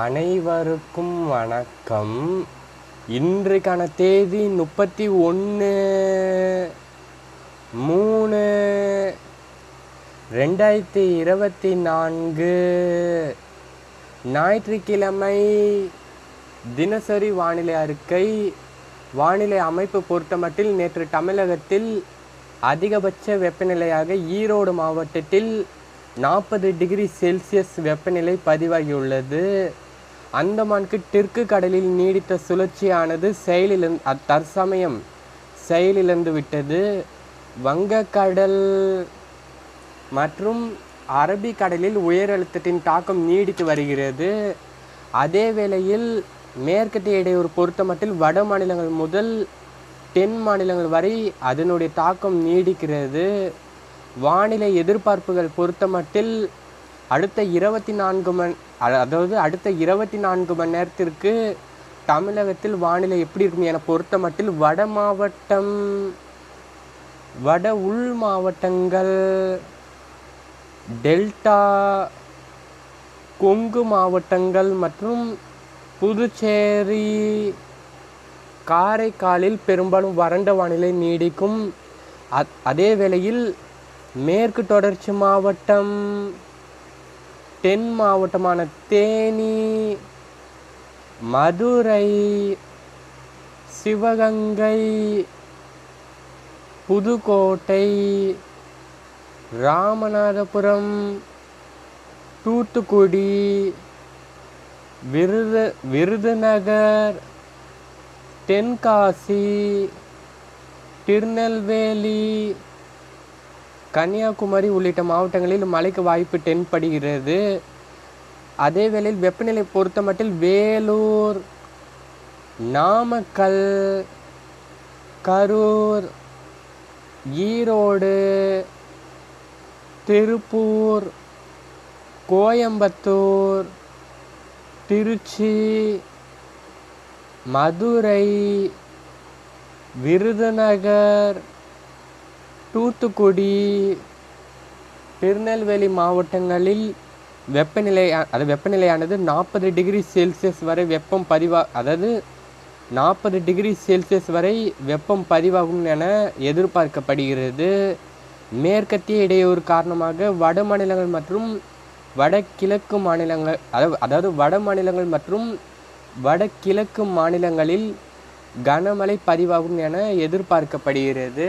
அனைவருக்கும் வணக்கம். இன்றைக்கான தேதி முப்பத்தி ஒன்று மூணு ரெண்டாயிரத்தி இருபத்தி நான்கு. ஞாயிற்றுக்கிழமை தினசரி வானிலை அறிக்கை. வானிலை அமைப்பு பொறுத்தமட்டில் நேற்று தமிழகத்தில் அதிகபட்ச வெப்பநிலையாக ஈரோடு மாவட்டத்தில் நாற்பது டிகிரி செல்சியஸ் வெப்பநிலை பதிவாகியுள்ளது. அந்தமானுக்கு தெற்கு கடலில் நீடித்த சுழற்சியானது செயலிலிருந்து தற்சமயம் செயலிழந்து விட்டது. வங்கக்கடல் மற்றும் அரபிக்கடலில் உயர் அழுத்தத்தின் தாக்கம் நீடித்து வருகிறது. அதே வேளையில் மேற்கத்திய இடையூறு பொறுத்தமட்டில் வட மாநிலங்கள் முதல் தென் மாநிலங்கள் வரை அதனுடைய தாக்கம் நீடிக்கிறது. வானிலை எதிர்பார்ப்புகள் பொறுத்தமட்டில் அடுத்த இருபத்தி நான்கு மணி அதாவது அடுத்த இருபத்தி நான்கு மணி நேரத்திற்கு தமிழகத்தில் வானிலை எப்படி இருக்கும் என பொறுத்தமட்டில் வட மாவட்டம் வட உள் மாவட்டங்கள் டெல்டா கொங்கு மாவட்டங்கள் மற்றும் புதுச்சேரி காரைக்காலில் பெரும்பாலும் வறண்ட வானிலை நீடிக்கும். அத் அதே வேளையில் மேற்கு தொடர்ச்சி மாவட்டம் தென் மாவட்டமான தேனி மதுரை சிவகங்கை புதுக்கோட்டை ராமநாதபுரம் தூத்துக்குடி விருது விருதுநகர் தென்காசி திருநெல்வேலி கன்னியாகுமரி உள்ளிட்ட மாவட்டங்களில் மழைக்கு வாய்ப்பு தென்படுகிறது. அதே வேளையில் வெப்பநிலை பொறுத்தமட்டில் வேலூர் நாமக்கல் கரூர் ஈரோடு திருப்பூர் கோயம்புத்தூர் திருச்சி மதுரை விருதுநகர் தூத்துக்குடி திருநெல்வேலி மாவட்டங்களில் வெப்பநிலை அது வெப்பநிலையானது நாற்பது டிகிரி செல்சியஸ் வரை வெப்பம் பதிவா அதாவது நாற்பது டிகிரி செல்சியஸ் வரை வெப்பம் பதிவாகும் என எதிர்பார்க்கப்படுகிறது. மேற்கத்திய இடையூறு காரணமாக வட மாநிலங்கள் மற்றும் வடகிழக்கு மாநிலங்கள் அதாவது அதாவது வட மாநிலங்கள் மற்றும் வடகிழக்கு மாநிலங்களில் கனமழை பதிவாகும் என எதிர்பார்க்கப்படுகிறது.